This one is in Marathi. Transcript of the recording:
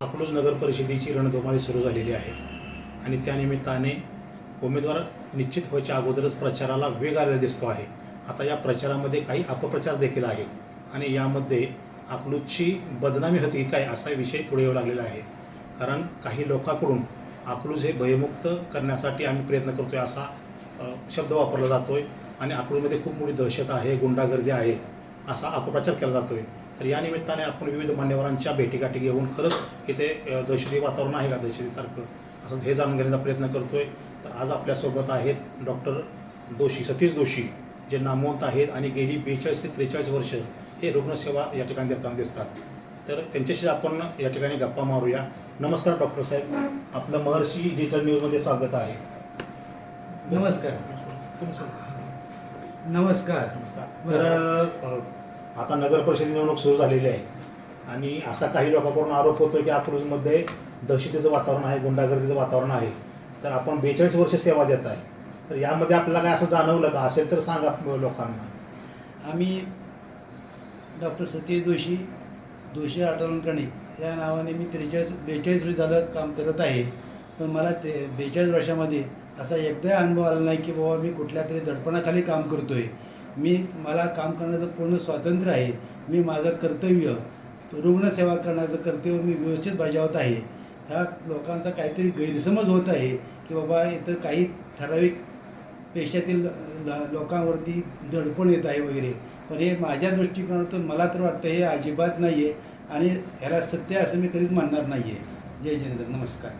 अकलूज नगर परिषदेची रणधुमाळी सुरू झालेली आहे आणि त्यानिमित्ताने उमेदवार निश्चित व्हायच्या अगोदरच प्रचाराला वेग आलेला दिसतो आहे. आता या प्रचारामध्ये काही अपप्रचार देखील आहे आणि यामध्ये अकलूजची बदनामी होती काय असा विषय पुढे येऊ लागलेला आहे. कारण काही लोकांकडून अकलूज हे भयमुक्त करण्यासाठी आम्ही प्रयत्न करतो आहे असा शब्द वापरला जातो आहे आणि अकलूजमध्ये खूप मोठी दहशत आहे गुंडागर्दी आहे असा अपप्रचार केला जातो आहे तर या निमित्ताने आपण विविध मान्यवरांच्या भेटीगाठी घेऊन खरंच इथे दहशती वातावरण आहे का दहशतीसारखं असं हे जाणून घेण्याचा प्रयत्न करतोय. तर आज आपल्यासोबत आहेत डॉक्टर दोषी सतीश दोषी जे नामवंत आहेत आणि गेली बेचाळीस ते त्रेचाळीस वर्ष हे रुग्णसेवा या ठिकाणी देताना दिसतात. तर त्यांच्याशी आपण या ठिकाणी गप्पा मारूया. नमस्कार डॉक्टर साहेब. आपलं महर्षी डिजिटल न्यूजमध्ये स्वागत आहे. नमस्कार. सुरू. नमस्कार. तर आता नगर परिषद निवडणूक सुरू झालेली आहे. आणि असा काही लोकांकडून आरोप होतो की अकलूजमध्ये दहशतीचं वातावरण आहे गुंडागर्दीचं वातावरण आहे. तर आपण बेचाळीस वर्ष सेवा देत आहे. तर यामध्ये आपल्याला काय असं जाणवलं का? असेल तर सांगा लोकांना. आम्ही डॉक्टर सतीश जोशी दोषी आठवणकणे या नावाने मी त्रेचाळीस बेचाळीस वर्ष झालं काम करत आहे. पण मला ते बेचाळीस वर्षामध्ये असा एकदाही अनुभव आला नाही की बाबा मी कुठल्या तरी दडपणाखाली काम करतो आहे मी मला काम करण्याचं पूर्ण स्वातंत्र्य आहे. मी माझं कर्तव्य रुग्णसेवा करण्याचं कर्तव्य मी व्यवस्थित बजावत आहे. ह्या लोकांचा काहीतरी गैरसमज होत आहे की बाबा इथं काही ठराविक पेशातील लोकांवरती दडपण येत आहे वगैरे. पण हे माझ्या दृष्टिकोनातून मला तर वाटतं हे अजिबात नाही आहे आणि ह्याला सत्य असं मी कधीच मानणार नाही आहे जय जिनेंद्र. नमस्कार.